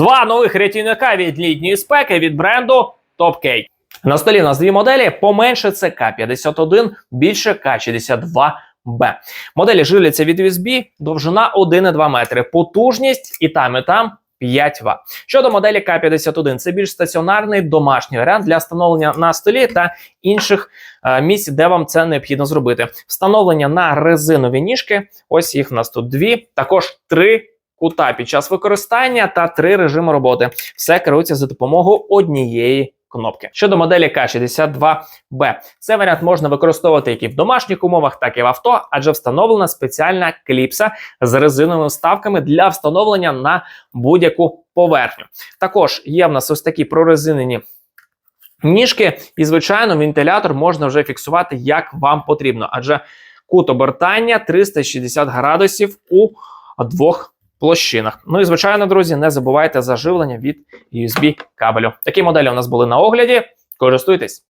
Два нових рятівника від літньої спеки від бренду Top K. На столі у нас дві моделі: поменше це К51, більше К62Б. Моделі живляться від USB, довжина 1,2 метри, потужність і там, і там 5 Вт. Щодо моделі К51, це більш стаціонарний домашній варіант для встановлення на столі та інших е, місць, де вам це необхідно зробити. Встановлення на резинові ніжки. Ось їх в нас тут дві, також три. Кута під час використання та три режими роботи. Все керується за допомогою однієї кнопки. Щодо моделі К62Б, цей варіант можна використовувати як і в домашніх умовах, так і в авто, адже встановлена спеціальна кліпса з резиновими вставками для встановлення на будь-яку поверхню. Також є в нас ось такі прорезинені. Ніжки, і, звичайно, вентилятор можна вже фіксувати як вам потрібно, адже кут обертання 360 градусів у двох площинах. Ну і звичайно, друзі, не забувайте за живлення від USB кабелю. Такі моделі у нас були на огляді. Користуйтесь.